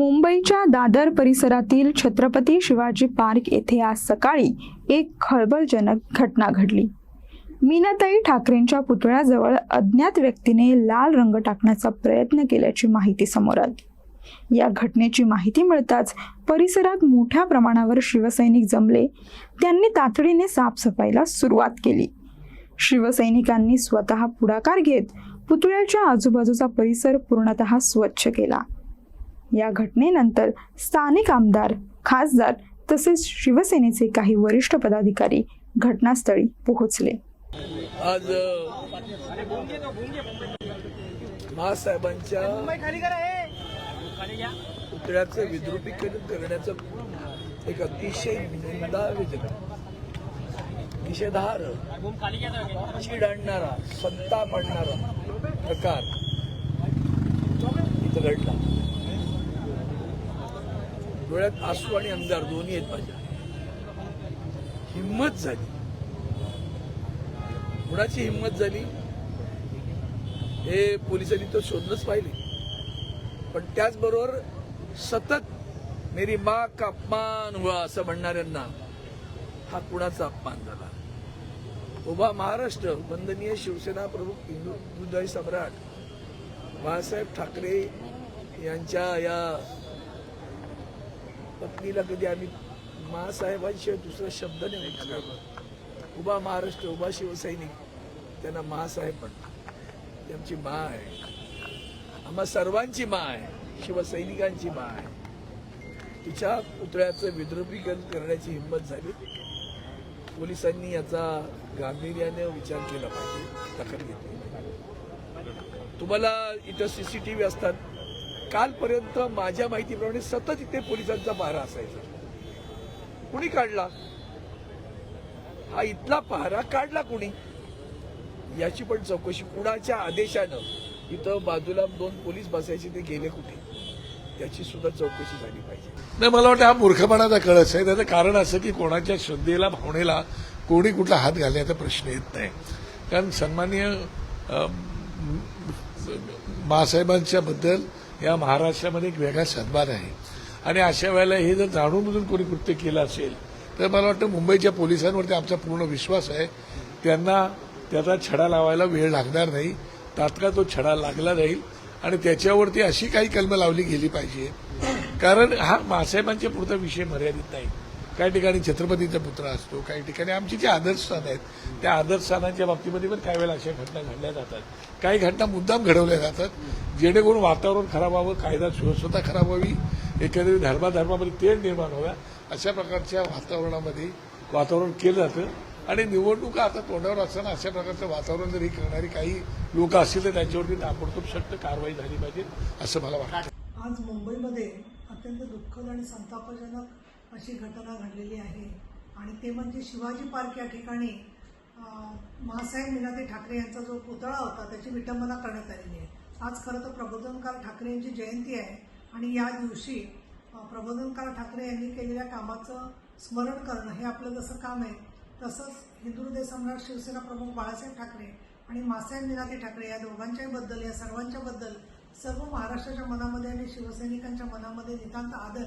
मुंबईच्या दादर परिसरातील छत्रपती शिवाजी पार्क येथे आज सकाळी एक खळबळजनक घटना घडली. मीनाताई ठाकरेंच्या पुतळ्याजवळ अज्ञात व्यक्तीने लाल रंग टाकण्याचा प्रयत्न केल्याची माहिती समोर आली. या घटनेची माहिती मिळताच परिसरात मोठ्या प्रमाणावर शिवसैनिक जमले. त्यांनी तातडीने साफसफाईला सुरुवात केली. शिवसैनिकांनी स्वतः पुढाकार घेत पुतळ्याच्या आजूबाजूचा परिसर पूर्णतः स्वच्छ केला. या घटनेनंतर स्थानिक आमदार खासदार तसेच शिवसेनेचे काही वरिष्ठ पदाधिकारी घटनास्थळी पोहोचले. आज महासाहेबांच्या पुतळ्याचं विद्रुपीकरण करण्याचं एक अतिशय निषेधार निषेधार्ह चीड आणणारा संताप आणणारा प्रकार इथं घडला. डोळ्यात आसू आणि अंधार दोन्ही आहेत माझ्या. हिंमत झाली. कुणाची हिंमत झाली? हे पोलिसांनी तो शोधलंच पाहिले पण त्याचबरोबर सतत मेरी माँ का अपमान हुआ असं म्हणणाऱ्यांना हा कुणाचा अपमान झाला? उभा महाराष्ट्र वंदनीय शिवसेना प्रमुख हिंदू हिंदुदाई सम्राट बाळासाहेब ठाकरे यांच्या या पत्नीला कधी आम्ही महासाहेबांशिवाय दुसरा शब्द नाही वापरला. उभा महाराष्ट्र उभा शिवसैनिक. त्यांना महासाहेब म्हणतात. ती आमची मा आहे. आम्हा सर्वांची मा आहे. शिवसैनिकांची मा आहे. तिच्या पुतळ्याचं विद्रुपीकरण करण्याची हिंमत झाली. पोलिसांनी याचा गांभीर्याने विचार केला पाहिजे. दखल घेतली. तुम्हाला इथं सीसीटीव्ही असतात. कालपर्यंत माझ्या माहितीप्रमाणे सतत इथे पोलिसांचा पहारा असायचा. कुणी काढला? हा इथला पहारा काढला कुणी? याची पण चौकशी कुणाच्या आदेशानं? इथं बाजूला दोन पोलीस बसायचे ते गेले कुठे? त्याची सुद्धा चौकशी झाली पाहिजे. नाही मला वाटतं हा मूर्खपणाचा कळस आहे. त्याचं कारण असं की कोणाच्या श्रद्धेला भावनेला कोणी कुठला हात घालण्याचा प्रश्न येत नाही. कारण सन्माननीय महासाहेबांच्याबद्दल बद्दल या महाराष्ट्रामध्ये एक वेगळा सद्भाव आहे. आणि अशा वेळेला हे जर जाणून बुजून कोणी कृत्य केलं असेल तर मला वाटतं मुंबईच्या पोलिसांवरती आमचा पूर्ण विश्वास आहे. त्यांना त्याचा छडा लावायला वेळ लागणार नाही. तात्काळ तो छडा लागला जाईल. आणि त्याच्यावरती अशी काही कलमं लावली गेली पाहिजे. कारण हा मासाहेबांच्या पुरता विषय मर्यादित नाही. काही ठिकाणी छत्रपतीचा पुत्र असतो काही ठिकाणी आमचे जे आदर्शस्थान आहेत त्या आदर्शस्थानाच्या बाबतीमध्ये पण काही वेळेला अशा घटना घडल्या जातात. काही घटना मुद्दाम घडवल्या जातात जेणेकरून वातावरण खराब व्हावं कायदा सुव्यवस्था खराब व्हावी एखाद्या धर्माधर्मामध्ये तेढ निर्माण व्हाव्या अशा प्रकारच्या वातावरणामध्ये वातावरण केलं जातं. आणि निवडणुका आता तोंडावर असताना अशा प्रकारचं वातावरण जर ही करणारी काही लोक असतील तर त्यांच्यावरती ताबडतोब सक्त कारवाई झाली पाहिजे असं मला वाटतं. आज मुंबईमध्ये अत्यंत दुःखद आणि संतापजनक अशी घटना घडलेली आहे. आणि ते म्हणजे शिवाजी पार्क या ठिकाणी महासाहेब मीनाते ठाकरे यांचा जो पुतळा होता त्याची विटंबना करण्यात आलेली आहे. आज खरं तर प्रबोधनकार ठाकरे यांची जयंती आहे. आणि या दिवशी प्रबोधनकार ठाकरे यांनी केलेल्या कामाचं स्मरण करणं हे आपलं जसं काम आहे तसंच हिंदू हृदय सम्राट शिवसेना प्रमुख बाळासाहेब ठाकरे आणि मासाहेब मीनाते ठाकरे या दोघांच्याही बद्दल या सर्वांच्याबद्दल सर्व महाराष्ट्राच्या मनामध्ये आणि शिवसैनिकांच्या मनामध्ये नितांत आदर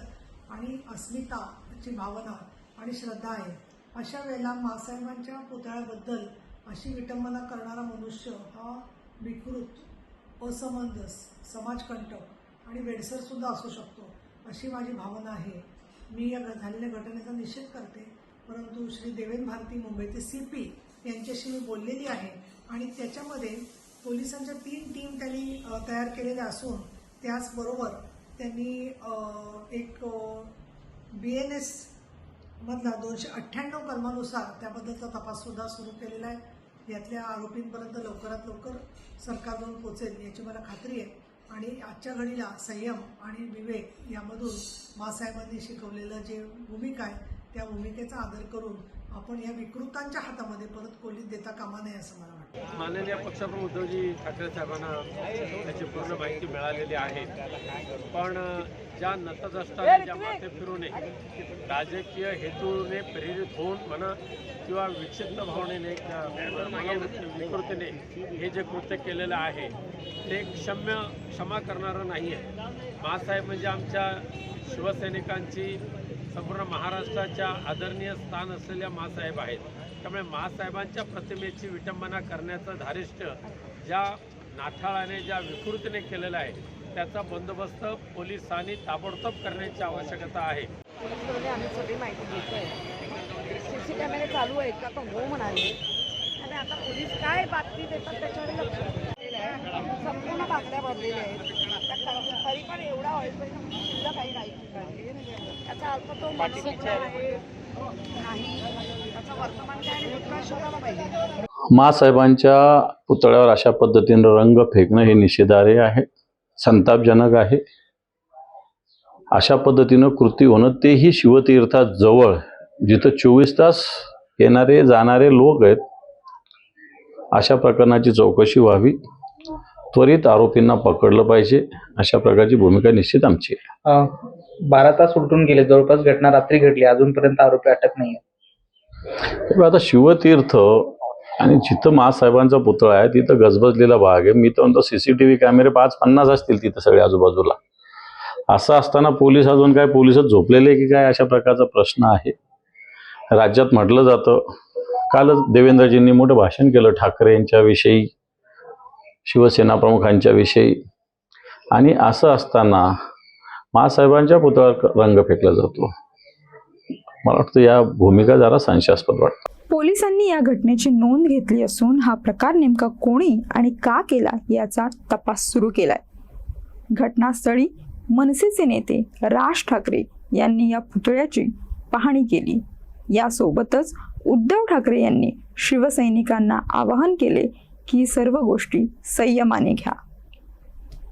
आणि अस्मिताची भावना आणि श्रद्धा आहे. अशा वेळेला मासाहेबांच्या पुतळ्याबद्दल अशी विटंबना करणारा मनुष्य हा विकृत असमंजस समाजकंटक आणि वेडसरसुद्धा असू शकतो अशी माझी भावना आहे. मी या झालेल्या घटनेचा निषेध करते परंतु श्री देवेंद्र भारती मुंबईचे सी पी यांच्याशी मी बोललेली आहे आणि त्याच्यामध्ये पोलिसांच्या तीन टीम त्यांनी तयार केलेल्या असून त्याचबरोबर त्यांनी एक बी एन एस मधला दोनशे अठ्ठ्याण्णव कलमानुसार त्याबद्दलचा तपाससुद्धा सुरू केलेला आहे. यातल्या आरोपींपर्यंत लवकरात लवकर सरकार जाऊन पोचेल याची मला खात्री आहे. आणि आजच्या घडीला संयम आणि विवेक यामधून मासाहेबांनी शिकवलेलं जे भूमिका आहे त्या भूमिकेचा आदर करून आपण या विकृतांच्या हातामध्ये परत कोलीत देता कामा नये असं मला वाटतं. माननीय पक्षप्रमुख उद्धवजी ठाकरे साहेबांना त्याची पूर्ण माहिती मिळालेली आहे. पण ज्या नतदृष्टाने ज्या माथे फिरूने राजकीय हेतूने प्रेरित होऊन म्हणा किंवा विक्षिप्त भावनेने विकृतीने हे जे कृत्य केलेलं आहे ते क्षम्य क्षमा करणारं नाही आहे मासाहेब म्हणजे आमच्या शिवसैनिकांची संपूर्ण महाराष्ट्राच्या आदरणीय स्थान असलेल्या मासाहेब आहेत. त्यामुळे मासाहेबांच्या प्रतिमेची विटंबना करण्याचं धारिष्ट ज्या नाठाळाने ज्या विकृतीने केलेलं आहे त्याचा बंदोबस्त पोलिसांनी ताबडतोब करण्याची आवश्यकता आहे. आम्ही सगळी माहिती घेतोय. सी सी कॅमेरे चालू आहेत का तर हो म्हणाले. आणि आता पोलीस काय बातमी देतात त्याच्याकडे लक्ष संपूर्ण बातम्या भरलेल्या आहेत. तरी पण एवढा ऑइल शिल्लक काही नाही त्याचा अर्थ तो नाही. मासाहेबांच्या पुतळ्यावर अशा पद्धतीनं रंग फेकणं हे निषेधार्ह आहे संतापजनक आहे. अशा पद्धतीनं कृती होणं तेही शिवतीर्थात जवळ. जिथं चोवीस तास येणारे जाणारे लोक आहेत अशा प्रकरणाची चौकशी व्हावी. त्वरित आरोपींना पकडलं पाहिजे. अशा प्रकारची भूमिका निश्चित आमची आहे. बारा तास उलटून गेले. जवळपास घटना रात्री घडली. अजूनपर्यंत आरोपी अटक नाही आता शिवतीर्थ आणि जिथं महासाहेबांचा पुतळा आहे तिथं गजबजलेला भाग आहे. मी तर म्हणतो सीसीटीव्ही कॅमेरे पाच पन्नास असतील तिथं सगळे आजूबाजूला. असं असताना पोलीस अजून काय पोलिसच झोपलेले की काय अशा प्रकारचा प्रश्न आहे. राज्यात म्हटलं जातं कालच देवेंद्रजींनी मोठं भाषण केलं ठाकरे यांच्या विषयी शिवसेना प्रमुखांच्या विषयी आणि असं असताना महासाहेबांच्या पुतळ्यावर रंग फेकला जातो. मला वाटतं या भूमिका जरा संशयास्पद वाटतं. पोलिसांनी या घटनेची नोंद घेतली असून हा प्रकार नेमका कोणी आणि का केला याचा तपास सुरू केलाय. घटनास्थळी मनसेचे नेते राज ठाकरे यांनी या पुतळ्याची पाहणी केली. यासोबतच उद्धव ठाकरे यांनी शिवसैनिकांना आवाहन केले की सर्व गोष्टी संयमाने घ्या.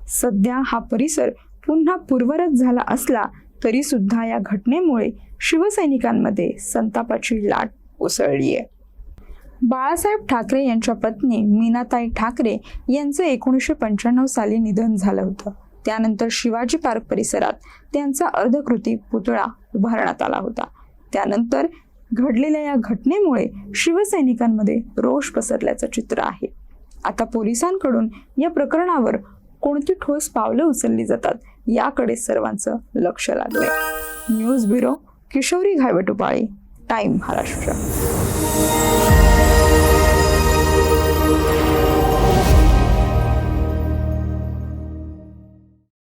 सध्या हा परिसर पुन्हा पूर्वरत झाला असला तरी सुद्धा या घटनेमुळे शिवसैनिकांमध्ये संतापाची लाट उसळली आहे बाळासाहेब ठाकरे यांच्या पत्नी मीनाताई ठाकरे यांचं एकोणीसशे पंच्याण्णव साली निधन झालं होतं. त्यानंतर शिवाजी पार्क परिसरात त्यांचा अर्धकृती पुतळा उभारण्यात आला होता. त्यानंतर घडलेल्या या घटनेमुळे शिवसैनिकांमध्ये रोष पसरल्याचं चित्र आहे. आता पोलिसांकडून या प्रकरणावर कोणती ठोस पावलं उचलली जातात याकडे सर्वांचं लक्ष लागले न्यूज ब्युरो किशोरी घायवटुपाळे टाइम महाराष्ट्र.